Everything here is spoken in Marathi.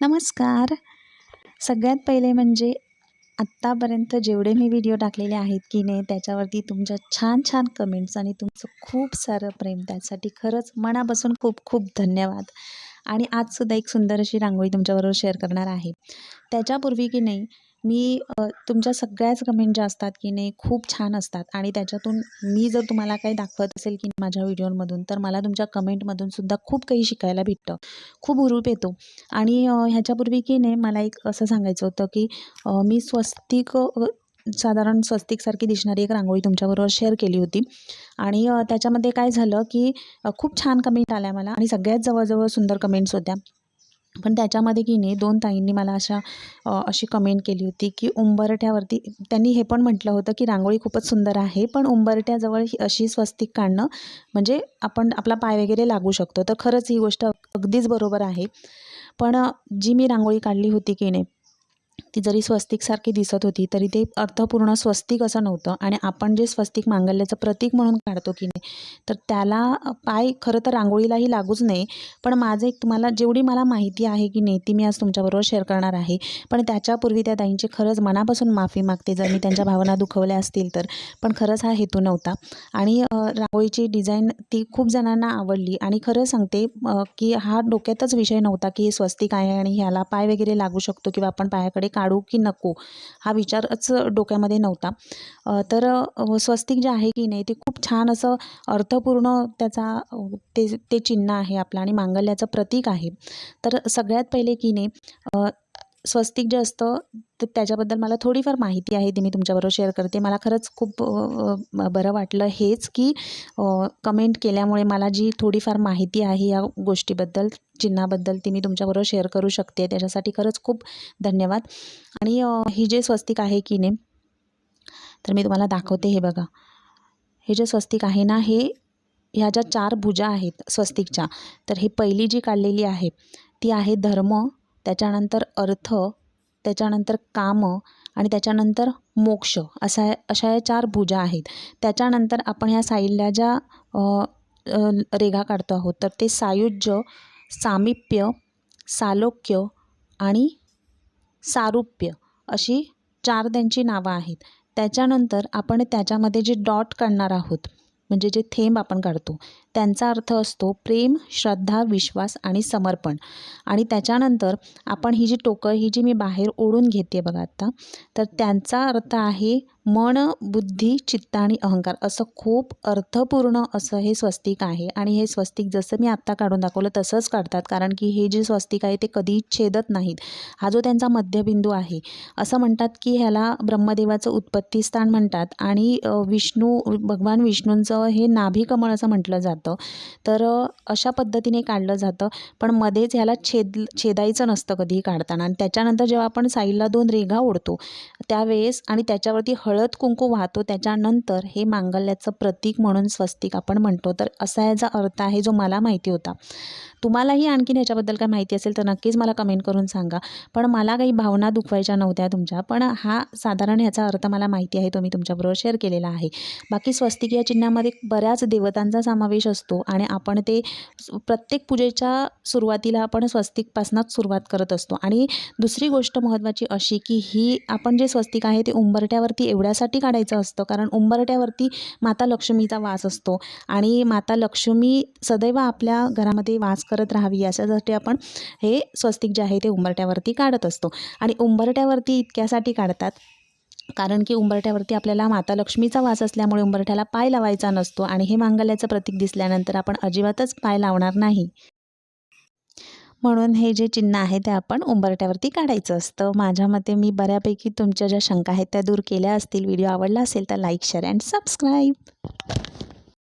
नमस्कार. सगळ्यात पहिले म्हणजे आत्तापर्यंत जेवढे मी व्हिडिओ टाकलेले आहेत की नाही त्याच्यावरती तुमच्या छान छान कमेंट्स आणि तुमचं खूप सारं प्रेम. त्यासाठी खरंच मनापासून खूप खूप धन्यवाद. आणि आजसुद्धा एक सुंदर अशी रांगोळी तुमच्याबरोबर शेअर करणार आहे. त्याच्यापूर्वी की नाही मी तुमच्या सगळ्याच कमेंट ज्या असतात की नाही खूप छान असतात. आणि त्याच्यातून मी जर तुम्हाला काही दाखवत असेल की माझ्या व्हिडिओमधून तर मला तुमच्या कमेंटमधून सुद्धा खूप काही शिकायला भेटतं. खूप हुरूप येतो. आणि ह्याच्यापूर्वी की नाही मला एक असं सांगायचं होतं की मी स्वस्तिक साधारण स्वस्तिकसारखी दिसणारी एक रांगोळी तुमच्याबरोबर शेअर केली होती. आणि त्याच्यामध्ये काय झालं की खूप छान कमेंट आल्या मला. आणि सगळ्यात जवळजवळ सुंदर कमेंट्स होत्या. पण त्याच्यामध्ये की नाही दोन ताईंनी मला अशा अशी कमेंट केली होती की उंबरठ्यावरती त्यांनी हे पण म्हटलं होतं की रांगोळी खूपच सुंदर आहे पण उंबरठ्याजवळ ही अशी स्वस्तिक काढणं म्हणजे आपण आपला पाय वगैरे लागू शकतो. तर खरंच ही गोष्ट अगदीच बरोबर आहे. पण जी मी रांगोळी काढली होती की नाही ती जरी स्वस्तिकसारखी दिसत होती तरी ते अर्थपूर्ण स्वस्तिक असं नव्हतं. आणि आपण जे स्वस्तिक मांगल्याचं प्रतीक म्हणून काढतो की नाही तर त्याला पाय खरं तर रांगोळीलाही लागूच नाही पण माझं एक तुम्हाला जेवढी मला माहिती आहे की नाही ती मी आज तुमच्याबरोबर शेअर करणार आहे. पण त्याच्यापूर्वी त्या ताईंची खरंच मनापासून माफी मागते. जर मी त्यांच्या भावना दुखवल्या असतील तर. पण खरंच हा हेतू नव्हता. आणि रांगोळीची डिझाईन ती खूप जणांना आवडली. आणि खरं सांगते की हा डोक्यातच विषय नव्हता की हे स्वस्तिक आहे आणि ह्याला पाय वगैरे लागू शकतो किंवा आपण पायाकडे काढू की नको हा विचारच डोक्यामध्ये नव्हता. तर स्वस्तिक जे आहे की नाही ते खूप छान असं अर्थपूर्ण त्याचा ते ते चिन्ह आहे आपलं आणि मांगल्याचं प्रतीक आहे. तर सगळ्यात पहिले की नाही स्वस्तिक जे असतं तर त्याच्याबद्दल मला थोडीफार माहिती आहे ती मी तुमच्याबरोबर शेअर करते. मला खरंच खूप बरं वाटलं हेच की कमेंट केल्यामुळे मला जी थोडीफार माहिती आहे या गोष्टीबद्दल चिन्हाबद्दल ती मी तुमच्याबरोबर शेअर करू शकते. त्याच्यासाठी खरंच खूप धन्यवाद. आणि ही जे स्वस्तिक आहे की नाही तर मी तुम्हाला दाखवते हे बघा. हे जे स्वस्तिक आहे ना हे ह्या ज्या चार भुजा आहेत स्वस्तिकच्या तर ही पहिली जी काढलेली आहे ती आहे धर्म त्याच्यानंतर अर्थ त्याच्यानंतर काम आणि त्याच्यानंतर मोक्ष असा अशा या चार भुजा आहेत. त्याच्यानंतर आपण ह्या साईडला ज्या रेघा काढतो आहोत तर ते सायुज्य सामिप्य सालोक्य आणि सारुप्य अशी चार त्यांची नावं आहेत. त्याच्यानंतर आपण त्याच्यामध्ये जे डॉट काढणार आहोत म्हणजे जे थेंब आपण काढतो त्यांचा अर्थ असतो प्रेम श्रद्धा विश्वास आणि समर्पण. आणि त्याच्यानंतर आपण ही जी टोकं ही जी मी बाहेर ओढून घेते बघा आत्ता तर त्यांचा अर्थ आहे मन बुद्धी चित्त आणि अहंकार असं खूप अर्थपूर्ण असं हे स्वस्तिक आहे. आणि हे स्वस्तिक जसं मी आत्ता काढून दाखवलं तसंच काढतात. कारण की हे जे स्वस्तिक आहे ते कधी छेदत नाहीत. हा जो त्यांचा मध्यबिंदू आहे असं म्हणतात की ह्याला ब्रह्मदेवाचं उत्पत्तीस्थान म्हणतात. आणि विष्णू भगवान विष्णूंचं हे नाभिकमळ असं म्हटलं जातं. तर अशा पद्धतीने काढलं जातं. पण मध्येच ह्याला छेद छेदायचं नसतं कधीही काढताना. आणि त्याच्यानंतर जेव्हा आपण साईडला दोन रेघा ओढतो त्यावेळेस आणि त्याच्यावरती हळ हळद कुंकू वाहतो त्याच्यानंतर हे मांगल्याचं प्रतीक म्हणून स्वस्तिक आपण म्हणतो. तर असा याचा अर्थ आहे जो मला माहिती होता. तुम्हालाही आणखीन ह्याच्याबद्दल काय माहिती असेल तर नक्कीच मला कमेंट करून सांगा. पण मला काही भावना दुखवायच्या नव्हत्या तुमच्या. पण हा साधारण ह्याचा अर्थ मला माहिती आहे तो मी तुमच्याबरोबर शेअर केलेला आहे. बाकी स्वस्तिक या चिन्हामध्ये बऱ्याच देवतांचा समावेश असतो आणि आपण ते प्रत्येक पूजेच्या सुरुवातीला आपण स्वस्तिकपासूनच सुरुवात करत असतो. आणि दुसरी गोष्ट महत्त्वाची अशी की ही आपण जे स्वस्तिक आहे ते उंबरट्यावरती एवढ्यासाठी काढायचं असतं. कारण उंबरट्यावरती माता लक्ष्मीचा वास असतो. आणि माता लक्ष्मी सदैव आपल्या घरामध्ये वास करत राहावी याच्यासाठी आपण हे स्वस्तिक जे आहे ते उंबरट्यावरती काढत असतो. आणि उंबरट्यावरती इतक्यासाठी काढतात कारण की उंबरठ्यावरती आपल्याला माता लक्ष्मीचा वास असल्यामुळे उंबरठ्याला पाय लावायचा नसतो आणि हे मांगल्याचं प्रतीक दिसल्यानंतर आपण अजिबातच पाय लावणार नाही. म्हणून हे जे चिन्ह आहे ते आपण उंबरठ्यावरती काढायचं असतं. माझ्या मते मी बऱ्यापैकी तुमच्या ज्या शंका आहेत त्या दूर केल्या असतील. व्हिडिओ आवडला असेल तर लाईक शेअर अँड सबस्क्राईब.